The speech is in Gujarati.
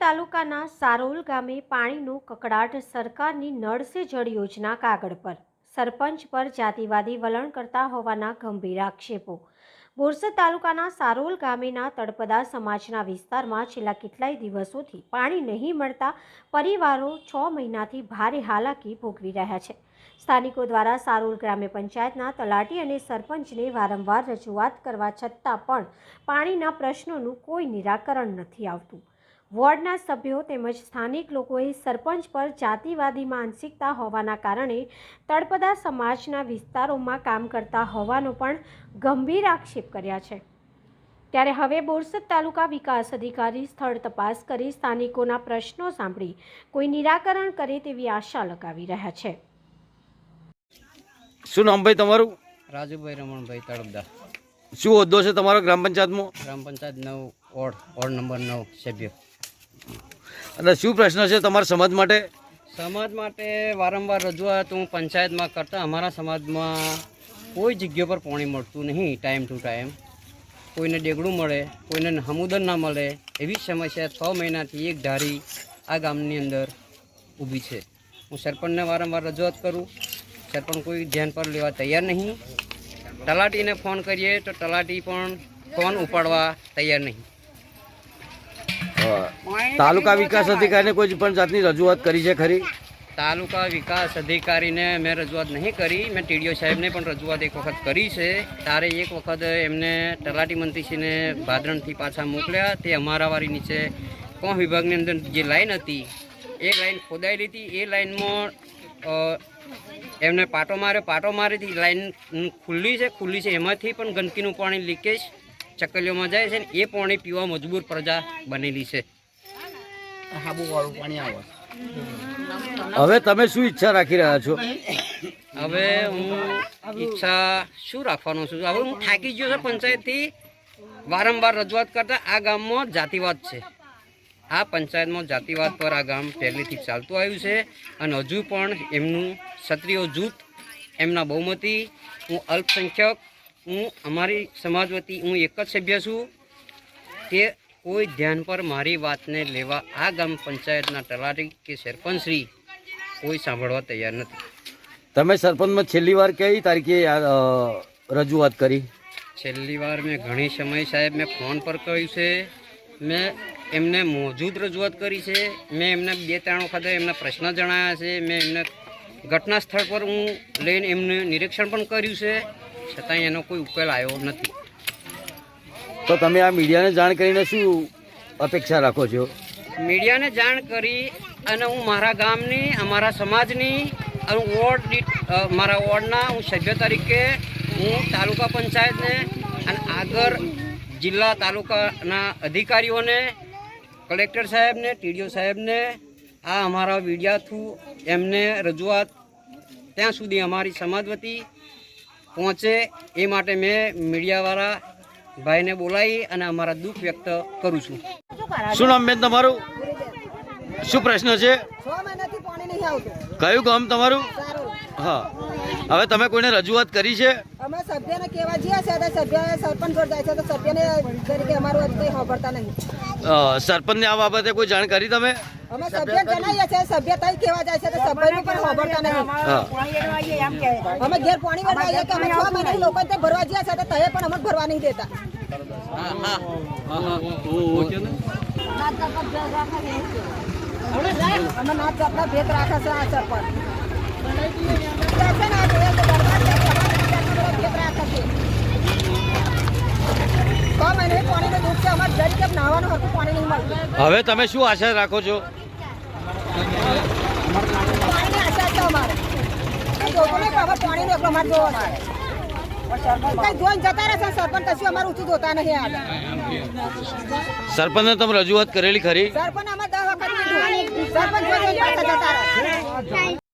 તાલુકાના સારોલ ગામે પાણીનો કકડાટ સરકારની નળ યોજના કાગળ પર. સરપંચ પર જાતિવાદી વલણ કરતા હોવાના ગંભીર આક્ષેપો. બોરસદ તાલુકાના સારોલ ગામેના તળપદા સમાજના વિસ્તારમાં છેલ્લા કેટલાય દિવસોથી પાણી નહીં મળતા પરિવારો છ મહિનાથી ભારે હાલાકી ભોગવી રહ્યા છે. સ્થાનિકો દ્વારા સારોલ ગ્રામ્ય પંચાયતના તલાટી અને સરપંચને વારંવાર રજૂઆત કરવા છતાં પણ પાણીના પ્રશ્નોનું કોઈ નિરાકરણ નથી આવતું. વોર્ડના સભ્યો તેમજ સ્થાનિક લોકોએ સરપંચ પર જાતિવાદી માનસિકતા હોવાના કારણે તળપદા સમાજના વિસ્તારોમાં કામ કરતા હોવાનો પણ ગંભીર આક્ષેપ કર્યા છે. ત્યારે હવે બોરસદ તાલુકા વિકાસ અધિકારી સ્થળ તપાસ કરી સ્થાનિકોના પ્રશ્નો સાંભળી કોઈ નિરાકરણ કરે તેવી આશા લગાવી રહ્યા છે. શું નામ ભાઈ તમારું? રાજુભાઈ રમણભાઈ તળપદા. શું હોદ્દો છે તમારો ગ્રામ પંચાયતમાં? ગ્રામ પંચાયત નવ વોર્ડ વોર્ડ નંબર નવ સભ્ય. અને શું પ્રશ્ન છે તમારા સમાજ માટે? સમાજ માટે વારંવાર રજૂઆત હું પંચાયતમાં કરતા અમારા સમાજમાં કોઈ જગ્યા પર પાણી મળતું નહીં ટાઈમ ટુ ટાઈમ કોઈને ડેગડું મળે, કોઈને હમુદન ના મળે, એવી સમસ્યા છ મહિનાથી એક ધારી આ ગામની અંદર ઊભી છે. હું સરપંચને વારંવાર રજૂઆત કરું, સરપંચ કોઈ ધ્યાન પર લેવા તૈયાર નહીં. તલાટીને ફોન કરીએ તો તલાટી પણ ફોન ઉપાડવા તૈયાર નહીં. તાલુકા વિકાસ અધિકારીને કોઈ પણ જાતની રજૂઆત કરી છે ખરી? તાલુકા વિકાસ અધિકારીને મેં રજૂઆત નહીં કરી. મેં ટીડીઓ સાહેબને પણ રજૂઆત એક વખત કરી છે. તારે એક વખત એમને તલાટી મંત્રીશ્રીને ભાદરણથી પાછા મોકલ્યા. તે અમારા વાળી નીચે કોણ વિભાગની અંદર જે લાઈન હતી એ લાઈન ખોદાયેલી હતી. એ લાઈનમાં એમને પાટો માર્યો. પાટો મારીથી લાઈન ખુલ્લી છે. ખુલ્લી છે. એમાંથી પણ ગંદકીનું પાણી લીકેજ ચકલીઓમાં જાય છે ને એ પાણી પીવા મજબૂર પ્રજા બનેલી છે. હવે તમે શું ઈચ્છા રાખી રહ્યા છો? હવે હું ઈચ્છા શું રાખવાનો છું? હવે હું થાકી ગયો છું પંચાયતથી. વારંવાર રજૂઆત કરતા આ ગામમાં જાતિવાદ છે. આ પંચાયતમાં જાતિવાદ પર આ ગામ પહેલેથી ચાલતું આવ્યું છે અને હજુ પણ એમનું ક્ષત્રિયો જૂથ એમના બહુમતી. હું અલ્પસંખ્યક હું અમારી સમાજ વતી હું એક જ સભ્ય છું. કે કોઈ ધ્યાન પર મારી વાતને લેવા આ ગામ પંચાયતના તલાટી કે સરપંચશ્રી કોઈ સાંભળવા તૈયાર નથી. તમે સરપંચમાં છેલ્લી વાર કઈ તારીખે રજૂઆત કરી? છેલ્લી વાર મેં ઘણી સમય સાહેબ મેં ફોન પર કહ્યું છે. મેં એમને મોજૂદ રજૂઆત કરી છે. મેં એમને બે ત્રણ વખત એમના પ્રશ્ન જણાયા છે. મેં એમને ઘટના સ્થળ પર હું લઈને એમનું નિરીક્ષણ પણ કર્યું છે. છતાંય એનો કોઈ ઉકેલ આવ્યો નથી. તો તમે આ મીડિયાને જાણ કરીને શું અપેક્ષા રાખો છો? મીડિયાને જાણ કરી અને હું મારા ગામની અમારા સમાજની અને વોર્ડ મારા વોર્ડના હું સભ્ય તરીકે હું તાલુકા પંચાયતને અને આગળ જિલ્લા તાલુકાના અધિકારીઓને કલેક્ટર સાહેબને ટીડીઓ સાહેબને આ અમારા મીડિયા થ્રુ એમને રજૂઆત ત્યાં સુધી અમારી સમાજ વતી પહોંચે એ માટે મેં મીડિયાવાળા ભાઈને બોલાવી અને અમારા દુઃખ વ્યક્ત કરું છું. શું નામ બેન તમારું? શું પ્રશ્ન છે? છ મહિનાથી પાણી નહીં આવતું. કયું ગામ તમારું? હા. હવે તમે કોઈને રજૂઆત કરી છે? સભ્યને કહેવા જઈએ છે તો સભ્ય સરપંચ પર જાય છે તો સભ્યને તરીકે અમારું આજ કંઈ સાંભળતા નહીં. સરપંચને આ બાબતે કોઈ જાણ કરી તમે? અમે સભ્ય જણાવીએ છીએ સભ્ય તઈ કહેવા જાય છે તો સભ્યનું પણ સાંભળતા નહીં. અમે ઘેર પાણી વળવાઈએ કે અમે છ લોકો તે ભરવા જઈએ છે તો તહે પણ અમને ભરવા નહીં દેતા. નાત જાતના ભેદ રાખે છે આ સરપંચ. છે આ કે હવે તમે શું આશા રાખો છો? સરપંચ તમે રજૂઆત કરેલી ખરી? સરપંચ